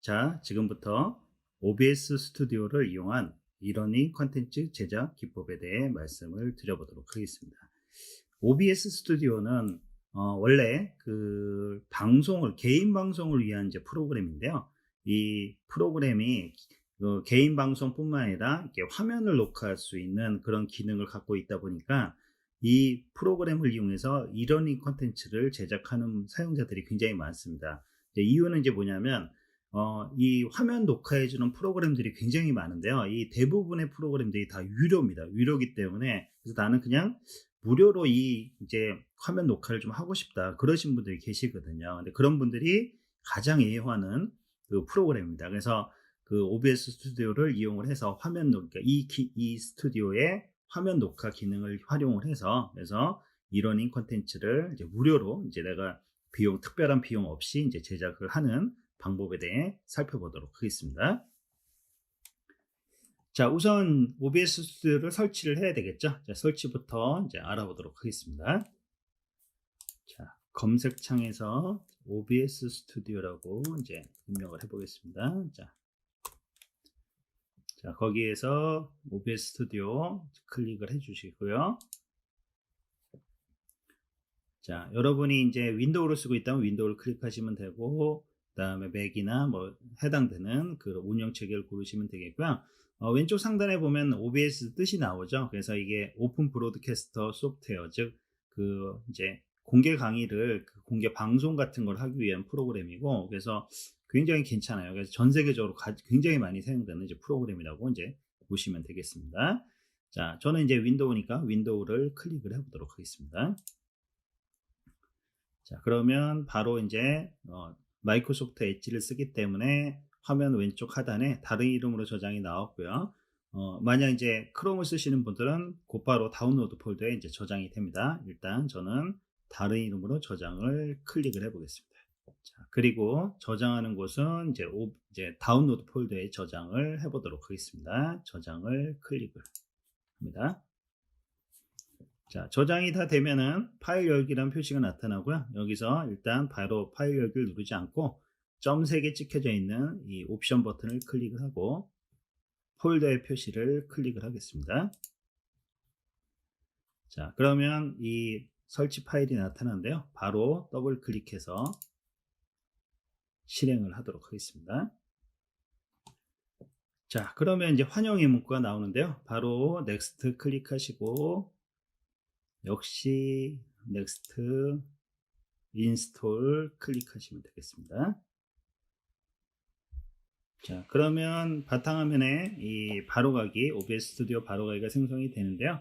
자, 지금부터 OBS 스튜디오를 이용한 이러닝 컨텐츠 제작 기법에 대해 말씀을 드려보도록 하겠습니다. OBS 스튜디오는 어, 원래 그 방송을 개인 방송을 위한 이제 프로그램인데요. 이 프로그램이 그 개인 방송뿐만 아니라 이렇게 화면을 녹화할 수 있는 그런 기능을 갖고 있다 보니까 이 프로그램을 이용해서 이러닝 컨텐츠를 제작하는 사용자들이 굉장히 많습니다. 이제 이유는 이제 뭐냐면 어, 이 화면 녹화해주는 프로그램들이 굉장히 많은데요. 이 대부분의 프로그램들이 다 유료입니다. 유료기 때문에 그래서 나는 그냥 무료로 이 이제 화면 녹화를 좀 하고 싶다 그러신 분들이 계시거든요. 근데 그런 분들이 가장 애호하는 그 프로그램입니다. 그래서 그 OBS 스튜디오를 이용을 해서 화면 녹, 그러니까 이, 기- 이 스튜디오의 화면 녹화 기능을 활용을 해서 그래서 이러닝 컨텐츠를 이제 무료로 이제 내가 비용 특별한 비용 없이 이제 제작을 하는 방법에 대해 살펴보도록 하겠습니다. 자, 우선 OBS 스튜디오를 설치를 해야 되겠죠? 자, 설치부터 이제 알아보도록 하겠습니다. 자, 검색창에서 OBS 스튜디오라고 이제 입력을 해보겠습니다. 자, 자, 거기에서 OBS 스튜디오 클릭을 해주시고요. 자, 여러분이 이제 윈도우를 쓰고 있다면 윈도우를 클릭하시면 되고, 그 다음에 맥이나 뭐 해당되는 그 운영 체계를 고르시면 되겠고요. 어, 왼쪽 상단에 보면 OBS 뜻이 나오죠. 그래서 이게 오픈 브로드캐스터 소프트웨어, 즉, 그 이제 공개 강의를 그 공개 방송 같은 걸 하기 위한 프로그램이고, 그래서 굉장히 괜찮아요. 그래서 전 세계적으로 가- 굉장히 많이 사용되는 이제 프로그램이라고 이제 보시면 되겠습니다. 자, 저는 이제 윈도우니까 윈도우를 클릭을 해보도록 하겠습니다. 자, 그러면 바로 이제 어, 마이크로소프트 엣지를 쓰기 때문에 화면 왼쪽 하단에 다른 이름으로 저장이 나왔고요. 어, 만약 이제 크롬을 쓰시는 분들은 곧바로 다운로드 폴더에 이제 저장이 됩니다. 일단 저는 다른 이름으로 저장을 클릭을 해보겠습니다. 자, 그리고 저장하는 곳은 이제, 오- 이제 다운로드 폴더에 저장을 해보도록 하겠습니다. 저장을 클릭을 합니다. 자, 저장이 다 되면은 파일 열기란 표시가 나타나고요. 여기서 일단 바로 파일 열기를 누르지 않고 점 3개 찍혀져 있는 이 옵션 버튼을 클릭을 하고 폴더의 표시를 클릭을 하겠습니다. 자, 그러면 이 설치 파일이 나타나는데요. 바로 더블 클릭해서 실행을 하도록 하겠습니다. 자, 그러면 이제 환영의 문구가 나오는데요. 바로 넥스트 클릭하시고 역시 넥스트 인스톨 클릭하시면 되겠습니다. 자, 그러면 바탕화면에 이 바로가기 OBS 스튜디오 바로가기가 생성이 되는데요.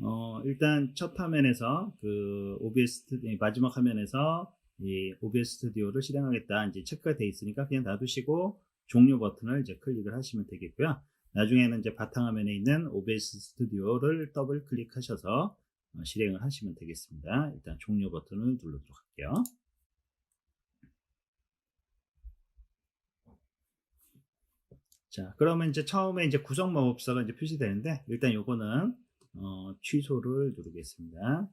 어, 일단 첫 화면에서 그 OBS 마지막 화면에서 이 OBS 스튜디오를 실행하겠다 이제 체크가 되어 있으니까 그냥 놔두시고 종료 버튼을 이제 클릭을 하시면 되겠고요. 나중에는 이제 바탕화면에 있는 OBS 스튜디오를 더블 클릭하셔서 어, 실행을 하시면 되겠습니다. 일단 종료 버튼을 누르도록 할게요. 자, 그러면 이제 처음에 이제 구성 마법사가 이제 표시되는데 일단 요거는 어, 취소를 누르겠습니다.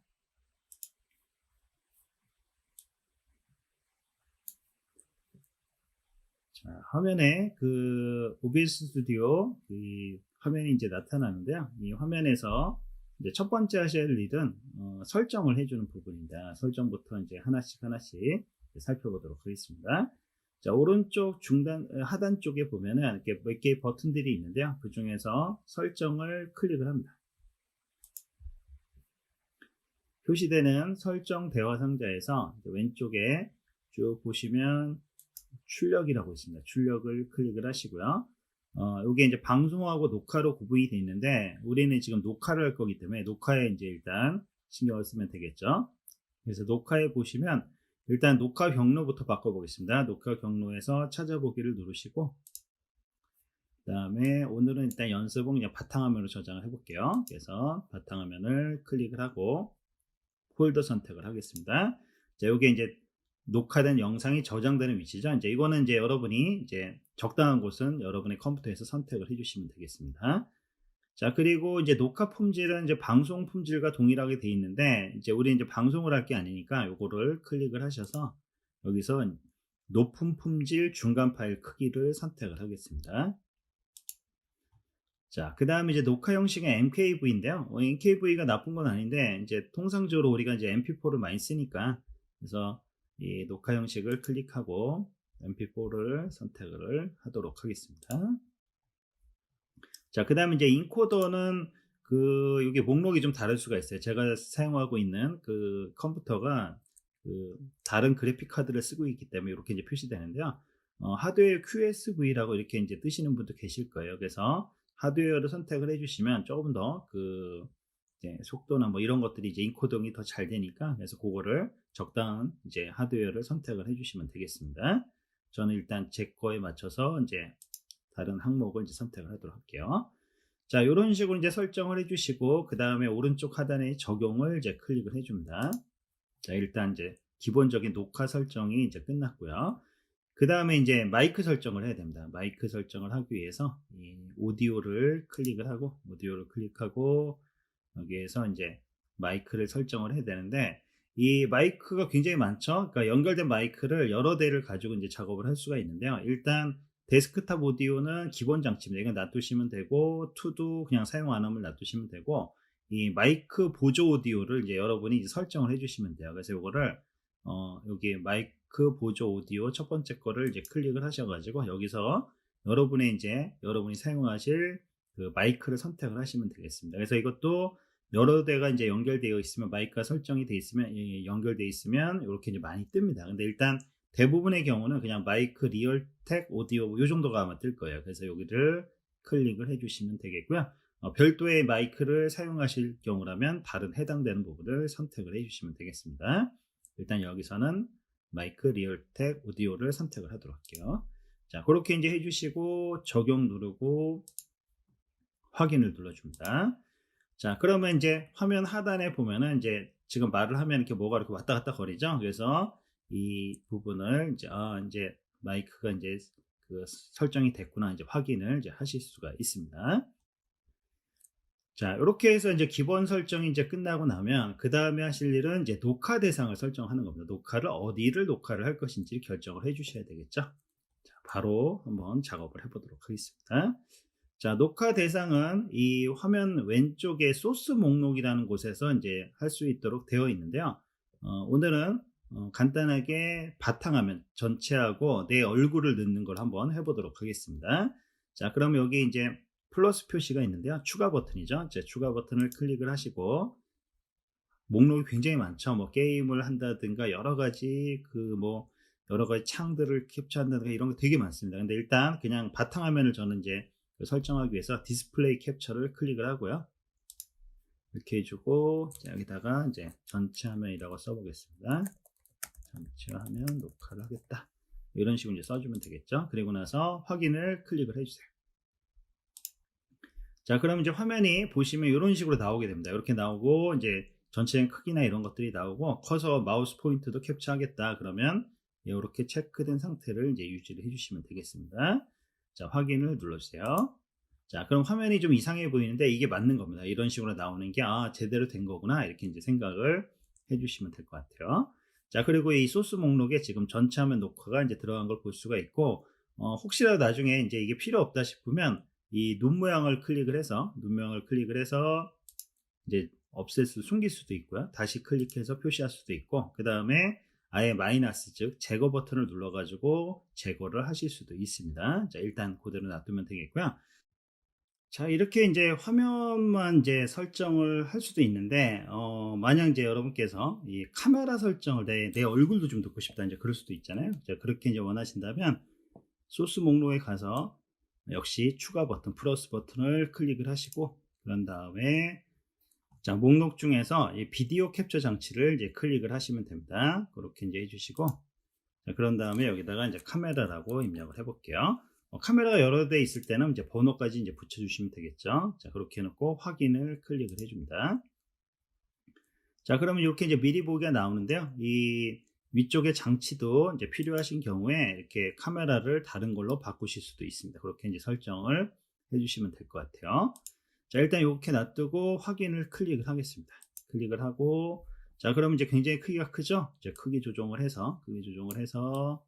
자, 화면에 그 OBS 스튜디오 이 화면이 이제 나타나는데요. 이 화면에서 이제 첫 번째 할 일은 어, 설정을 해주는 부분입니다. 설정부터 이제 하나씩 하나씩 살펴보도록 하겠습니다. 자, 오른쪽 중단, 어, 하단 쪽에 보면은 이렇게 몇 개의 버튼들이 있는데요. 그 중에서 설정을 클릭을 합니다. 표시되는 설정 대화 상자에서 왼쪽에 쭉 보시면 출력이라고 있습니다. 출력을 클릭을 하시고요. 어, 이게 이제 방송하고 녹화로 구분이 되어 있는데, 우리는 지금 녹화를 할 거기 때문에 녹화에 이제 일단 신경을 쓰면 되겠죠. 그래서 녹화에 보시면 일단 녹화 경로부터 바꿔보겠습니다. 녹화 경로에서 찾아보기를 누르시고, 그 다음에 오늘은 일단 연습은 그냥 바탕화면으로 저장을 해볼게요. 그래서 바탕화면을 클릭을 하고 폴더 선택을 하겠습니다. 자, 요게 이제 녹화된 영상이 저장되는 위치죠. 이제 이거는 이제 여러분이 이제 적당한 곳은 여러분의 컴퓨터에서 선택을 해주시면 되겠습니다. 자, 그리고 이제 녹화 품질은 이제 방송 품질과 동일하게 돼 있는데, 이제 우리 이제 방송을 할 게 아니니까 요거를 클릭을 하셔서 여기서 높은 품질 중간 파일 크기를 선택을 하겠습니다. 자, 그 다음에 이제 녹화 형식은 MKV인데요. 어, MKV가 나쁜 건 아닌데, 이제 통상적으로 우리가 이제 MP4를 많이 쓰니까, 그래서 이 녹화 형식을 클릭하고 MP4를 선택을 하도록 하겠습니다. 자, 그 다음에 이제 인코더는 그, 이게 목록이 좀 다를 수가 있어요. 제가 사용하고 있는 그 컴퓨터가 그 다른 그래픽 카드를 쓰고 있기 때문에 이렇게 이제 표시되는데요. 어, 하드웨어 QSV라고 이렇게 이제 뜨시는 분도 계실 거예요. 그래서 하드웨어를 선택을 해주시면 조금 더그 속도나 뭐 이런 것들이 이제 인코딩이 더 잘 되니까 그래서 그거를 적당한 이제 하드웨어를 선택을 해주시면 되겠습니다. 저는 일단 제 거에 맞춰서 이제 다른 항목을 이제 선택을 하도록 할게요. 자, 이런 식으로 이제 설정을 해주시고 그 다음에 오른쪽 하단에 적용을 이제 클릭을 해줍니다. 자, 일단 이제 기본적인 녹화 설정이 이제 끝났고요. 그 다음에 이제 마이크 설정을 해야 됩니다. 마이크 설정을 하기 위해서 이 오디오를 클릭을 하고 오디오를 클릭하고 여기에서 이제 마이크를 설정을 해야 되는데 이 마이크가 굉장히 많죠. 그러니까 연결된 마이크를 여러 대를 가지고 이제 작업을 할 수가 있는데요. 일단 데스크탑 오디오는 기본 장치입니다. 이건 놔두시면 되고 투도 그냥 사용 안 하면 놔두시면 되고 이 마이크 보조 오디오를 이제 여러분이 이제 설정을 해주시면 돼요. 그래서 이거를 어 여기 마이크 보조 오디오 첫 번째 거를 이제 클릭을 하셔가지고 여기서 여러분의 이제 여러분이 사용하실 그 마이크를 선택을 하시면 되겠습니다. 그래서 이것도 여러 대가 이제 연결되어 있으면 마이크가 설정이 되어 있으면 예, 연결되어 있으면 이렇게 이제 많이 뜹니다. 근데 일단 대부분의 경우는 그냥 마이크 리얼텍 오디오 이 정도가 아마 뜰 거예요. 그래서 여기를 클릭을 해주시면 되겠고요. 어, 별도의 마이크를 사용하실 경우라면 다른 해당되는 부분을 선택을 해주시면 되겠습니다. 일단 여기서는 마이크 리얼텍 오디오를 선택을 하도록 할게요. 자, 그렇게 이제 해주시고 적용 누르고 확인을 눌러줍니다. 자, 그러면 이제 화면 하단에 보면은 이제 지금 말을 하면 이렇게 뭐가 이렇게 왔다 갔다 거리죠. 그래서 이 부분을 이제 아, 이제 마이크가 이제 그 설정이 됐구나 이제 확인을 이제 하실 수가 있습니다. 자, 이렇게 해서 이제 기본 설정이 이제 끝나고 나면 그 다음에 하실 일은 이제 녹화 대상을 설정하는 겁니다. 녹화를 어디를 녹화를 할 것인지 결정을 해 주셔야 되겠죠. 자, 바로 한번 작업을 해 보도록 하겠습니다. 자, 녹화 대상은 이 화면 왼쪽에 소스 목록이라는 곳에서 이제 할 수 있도록 되어 있는데요. 어, 오늘은 어, 간단하게 바탕화면 전체하고 내 얼굴을 넣는 걸 한번 해보도록 하겠습니다. 자, 그럼 여기 이제 플러스 표시가 있는데요. 추가 버튼이죠. 이제 추가 버튼을 클릭을 하시고 목록이 굉장히 많죠. 뭐 게임을 한다든가 여러 가지 그 뭐 여러 가지 창들을 캡처한다든가 이런 거 되게 많습니다. 근데 일단 그냥 바탕화면을 저는 이제 설정하기 위해서 디스플레이 캡처를 클릭을 하고요. 이렇게 해주고 여기다가 이제 전체 화면이라고 써보겠습니다. 전체 화면 녹화를 하겠다. 이런 식으로 이제 써주면 되겠죠. 그리고 나서 확인을 클릭을 해주세요. 자, 그럼 이제 화면이 보시면 이런 식으로 나오게 됩니다. 이렇게 나오고 이제 전체 크기나 이런 것들이 나오고 커서 마우스 포인트도 캡처하겠다. 그러면 이렇게 체크된 상태를 이제 유지를 해주시면 되겠습니다. 자, 확인을 눌러주세요. 자, 그럼 화면이 좀 이상해 보이는데 이게 맞는 겁니다. 이런 식으로 나오는 게, 아, 제대로 된 거구나. 이렇게 이제 생각을 해주시면 될 것 같아요. 자, 그리고 이 소스 목록에 지금 전체 화면 녹화가 이제 들어간 걸 볼 수가 있고, 어, 혹시라도 나중에 이제 이게 필요 없다 싶으면 이 눈 모양을 클릭을 해서, 눈 모양을 클릭을 해서 이제 없앨 수, 숨길 수도 있고요. 다시 클릭해서 표시할 수도 있고, 그 다음에 아예 마이너스 즉 제거 버튼을 눌러가지고 제거를 하실 수도 있습니다. 자 일단 그대로 놔두면 되겠고요. 자 이렇게 이제 화면만 이제 설정을 할 수도 있는데 어, 만약 이제 여러분께서 이 카메라 설정을 내, 내 얼굴도 좀 넣고 싶다 이제 그럴 수도 있잖아요. 자 그렇게 이제 원하신다면 소스 목록에 가서 역시 추가 버튼 플러스 버튼을 클릭을 하시고 그런 다음에 자, 목록 중에서 이 비디오 캡처 장치를 이제 클릭을 하시면 됩니다. 그렇게 이제 해주시고, 자, 그런 다음에 여기다가 이제 카메라라고 입력을 해볼게요. 어, 카메라가 여러 대 있을 때는 이제 번호까지 이제 붙여주시면 되겠죠. 자, 그렇게 해놓고 확인을 클릭을 해줍니다. 자, 그러면 이렇게 이제 미리 보기가 나오는데요. 이 위쪽에 장치도 이제 필요하신 경우에 이렇게 카메라를 다른 걸로 바꾸실 수도 있습니다. 그렇게 이제 설정을 해주시면 될 것 같아요. 자, 일단 이렇게 놔두고 확인을 클릭을 하겠습니다. 클릭을 하고, 자, 그러면 이제 굉장히 크기가 크죠? 이제 크기 조정을 해서, 크기 조정을 해서,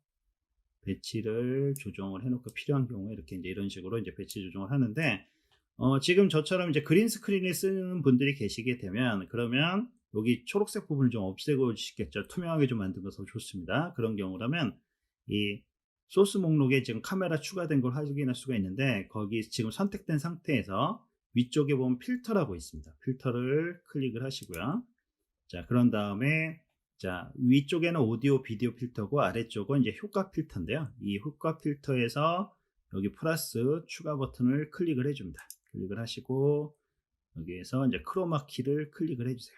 배치를 조정을 해놓고 필요한 경우에 이렇게 이제 이런 식으로 이제 배치 조정을 하는데 어, 지금 저처럼 이제 그린 스크린을 쓰는 분들이 계시게 되면 그러면 여기 초록색 부분을 좀 없애고 싶겠죠. 투명하게 좀 만든 것더 좋습니다. 그런 경우라면 이 소스 목록에 지금 카메라 추가된 걸 확인할 수가 있는데 거기 지금 선택된 상태에서 위쪽에 보면 필터라고 있습니다. 필터를 클릭을 하시고요. 자, 그런 다음에 자, 위쪽에는 오디오 비디오 필터고 아래쪽은 이제 효과 필터인데요. 이 효과 필터에서 여기 플러스 추가 버튼을 클릭을 해 줍니다. 클릭을 하시고 여기에서 이제 크로마 키를 클릭을 해 주세요.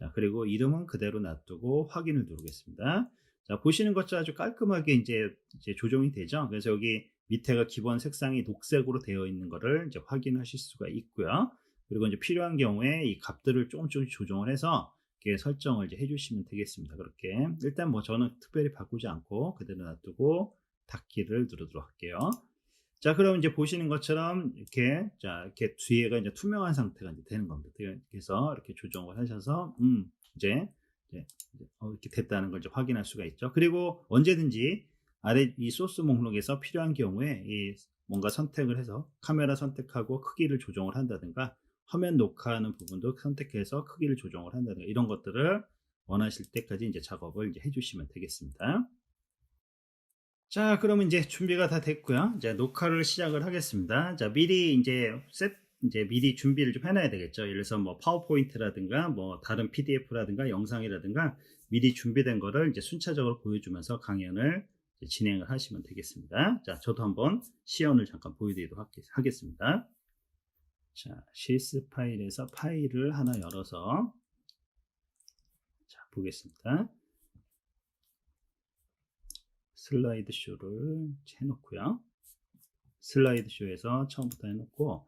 자, 그리고 이름은 그대로 놔두고 확인을 누르겠습니다. 자, 보시는 것처럼 아주 깔끔하게 이제, 이제 조정이 되죠. 그래서 여기 밑에가 기본 색상이 녹색으로 되어 있는 것을 이제 확인하실 수가 있고요. 그리고 이제 필요한 경우에 이 값들을 조금 조금 조정을 해서 이렇게 설정을 이제 해주시면 되겠습니다. 그렇게 일단 뭐 저는 특별히 바꾸지 않고 그대로 놔두고 닫기를 누르도록 할게요. 자, 그럼 이제 보시는 것처럼 이렇게 자 이렇게 뒤에가 이제 투명한 상태가 이제 되는 겁니다. 그래서 이렇게 조정을 하셔서 음 이제 이제 어, 이렇게 됐다는 걸 이제 확인할 수가 있죠. 그리고 언제든지 아래 이 소스 목록에서 필요한 경우에 이 뭔가 선택을 해서 카메라 선택하고 크기를 조정을 한다든가 화면 녹화하는 부분도 선택해서 크기를 조정을 한다든가 이런 것들을 원하실 때까지 이제 작업을 이제 해주시면 되겠습니다. 자, 그러면 이제 준비가 다 됐고요. 이제 녹화를 시작을 하겠습니다. 자, 미리 이제 셋 이제 미리 준비를 좀 해놔야 되겠죠. 예를 들어서 뭐 파워포인트라든가 뭐 다른 PDF라든가 영상이라든가 미리 준비된 거를 이제 순차적으로 보여주면서 강연을 진행을 하시면 되겠습니다. 자, 저도 한번 시연을 잠깐 보여드리도록 하겠습니다. 자, CS 파일에서 파일을 하나 열어서 자, 보겠습니다. 슬라이드 쇼를 해놓고요. 슬라이드 쇼에서 처음부터 해놓고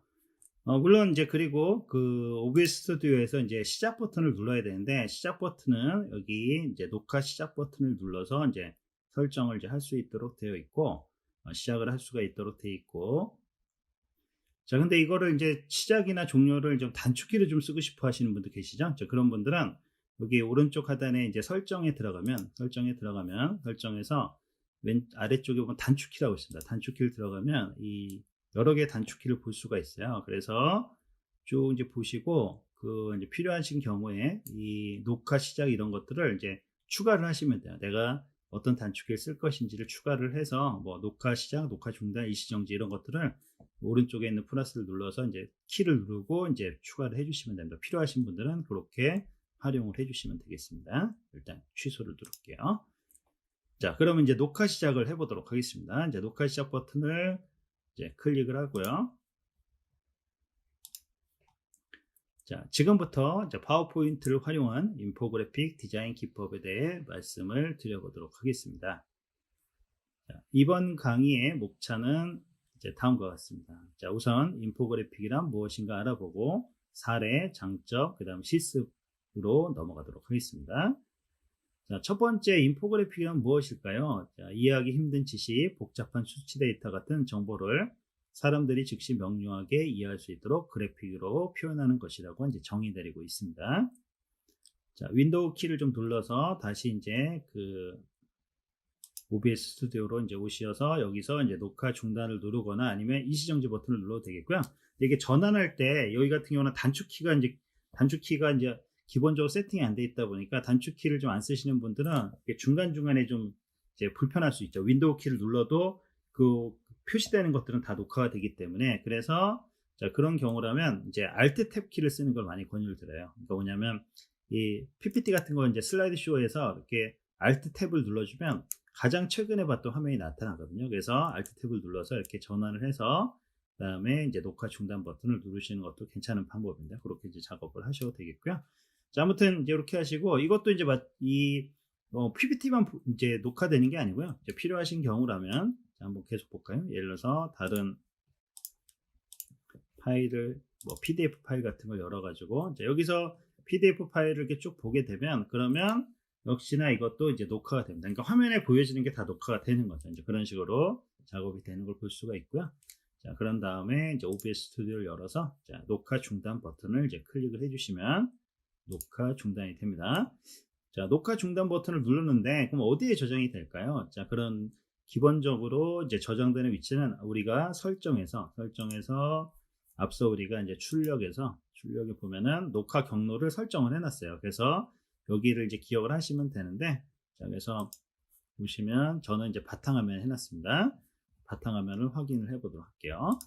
어, 물론 이제 그리고 그 OBS 스튜디오에서 이제 시작 버튼을 눌러야 되는데 시작 버튼은 여기 이제 녹화 시작 버튼을 눌러서 이제 설정을 이제 할 수 있도록 되어 있고 어, 시작을 할 수가 있도록 되어 있고 자 근데 이거를 이제 시작이나 종료를 좀 단축키를 좀 쓰고 싶어 하시는 분들 계시죠? 자, 그런 분들은 여기 오른쪽 하단에 이제 설정에 들어가면 설정에 들어가면 설정에서 왼 아래쪽에 보면 단축키라고 있습니다. 단축키를 들어가면 이 여러 개의 단축키를 볼 수가 있어요. 그래서 쭉 이제 보시고 그 이제 필요하신 경우에 이 녹화 시작 이런 것들을 이제 추가를 하시면 돼요. 내가 어떤 단축키를 쓸 것인지를 추가를 해서 뭐 녹화 시작, 녹화 중단, 일시정지 이런 것들을 오른쪽에 있는 플러스를 눌러서 이제 키를 누르고 이제 추가를 해주시면 됩니다. 필요하신 분들은 그렇게 활용을 해주시면 되겠습니다. 일단 취소를 누를게요. 자, 그러면 이제 녹화 시작을 해보도록 하겠습니다. 이제 녹화 시작 버튼을 이제 클릭을 하고요. 자, 지금부터 파워포인트를 활용한 인포그래픽 디자인 기법에 대해 말씀을 드려보도록 하겠습니다. 자, 이번 강의의 목차는 이제 다음과 같습니다. 자, 우선 인포그래픽이란 무엇인가 알아보고 사례, 장점, 그 다음 실습으로 넘어가도록 하겠습니다. 자, 첫 번째 인포그래픽은 무엇일까요? 자, 이해하기 힘든 지식, 복잡한 수치 데이터 같은 정보를 사람들이 즉시 명료하게 이해할 수 있도록 그래픽으로 표현하는 것이라고 이제 정의 내리고 있습니다. 자, 윈도우 키를 좀 눌러서 다시 이제 그 OBS 스튜디오로 이제 오셔서 여기서 이제 녹화 중단을 누르거나 아니면 이시정지 버튼을 눌러도 되겠고요. 이게 전환할 때 여기 같은 경우는 단축키가 이제 단축키가 이제 기본적으로 세팅이 안 돼 있다 보니까 단축키를 좀 안 쓰시는 분들은 중간중간에 좀 이제 불편할 수 있죠. 윈도우 키를 눌러도 그 표시되는 것들은 다 녹화가 되기 때문에 그래서 자, 그런 경우라면 이제 Alt 탭 키를 쓰는 걸 많이 권유를 드려요. 그러니까 뭐냐면 이 PPT 같은 거 이제 슬라이드 쇼에서 이렇게 Alt 탭을 눌러주면 가장 최근에 봤던 화면이 나타나거든요. 그래서 Alt 탭을 눌러서 이렇게 전환을 해서 그 다음에 이제 녹화 중단 버튼을 누르시는 것도 괜찮은 방법입니다. 그렇게 이제 작업을 하셔도 되겠고요. 자, 아무튼 이제 이렇게 하시고 이것도 이제 이 어, PPT만 이제 녹화되는 게 아니고요. 필요하신 경우라면 자, 한번 계속 볼까요? 예를 들어서 다른 파일을 뭐 PDF 파일 같은 걸 열어가지고 여기서 PDF 파일을 이렇게 쭉 보게 되면 그러면 역시나 이것도 이제 녹화가 됩니다. 그러니까 화면에 보여지는 게 다 녹화가 되는 거죠. 이제 그런 식으로 작업이 되는 걸 볼 수가 있고요. 자, 그런 다음에 이제 OBS 스튜디오를 열어서 자, 녹화 중단 버튼을 이제 클릭을 해주시면 녹화 중단이 됩니다. 자, 녹화 중단 버튼을 누르는데 그럼 어디에 저장이 될까요? 자, 그런 기본적으로 이제 저장되는 위치는 우리가 설정해서 설정해서 앞서 우리가 이제 출력해서 출력에 보면은 녹화 경로를 설정을 해놨어요. 그래서 여기를 이제 기억을 하시면 되는데 자, 그래서 보시면 저는 이제 바탕화면 해놨습니다. 바탕화면을 확인을 해보도록 할게요.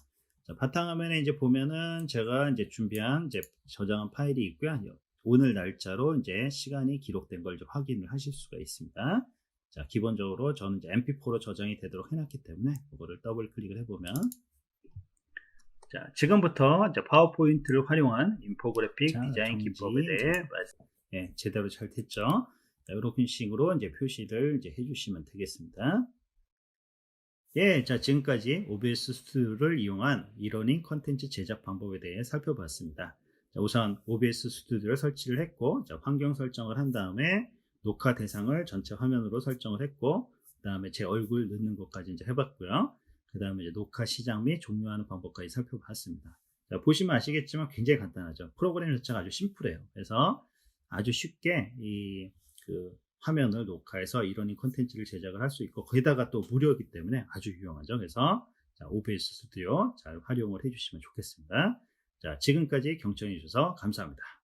자, 바탕화면에 이제 보면은 제가 이제 준비한 이제 저장한 파일이 있고요. 오늘 날짜로 이제 시간이 기록된 걸 확인을 하실 수가 있습니다. 자, 기본적으로 저는 이제 mp4로 저장이 되도록 해놨기 때문에 그거를 더블 클릭을 해보면 자, 지금부터 이제 파워포인트를 활용한 인포그래픽 자, 디자인 정지. 기법에 대해 말씀, 예, 제대로 잘 됐죠. 자, 이런 식으로 이제 표시를 이제 해주시면 되겠습니다. 예, 자, 지금까지 OBS 스튜디오를 이용한 이러닝 컨텐츠 제작 방법에 대해 살펴봤습니다. 자, 우선 OBS 스튜디오를 설치를 했고, 자, 환경 설정을 한 다음에 녹화 대상을 전체 화면으로 설정을 했고, 그 다음에 제 얼굴 넣는 것까지 이제 해봤고요. 그 다음에 이제 녹화 시작 및 종료하는 방법까지 살펴봤습니다. 자, 보시면 아시겠지만 굉장히 간단하죠. 프로그램 자체가 아주 심플해요. 그래서 아주 쉽게 이 그 화면을 녹화해서 이러닝 콘텐츠를 제작을 할 수 있고 거기다가 또 무료이기 때문에 아주 유용하죠. 그래서 자, OBS 스튜디오 잘 활용을 해주시면 좋겠습니다. 자, 지금까지 경청해 주셔서 감사합니다.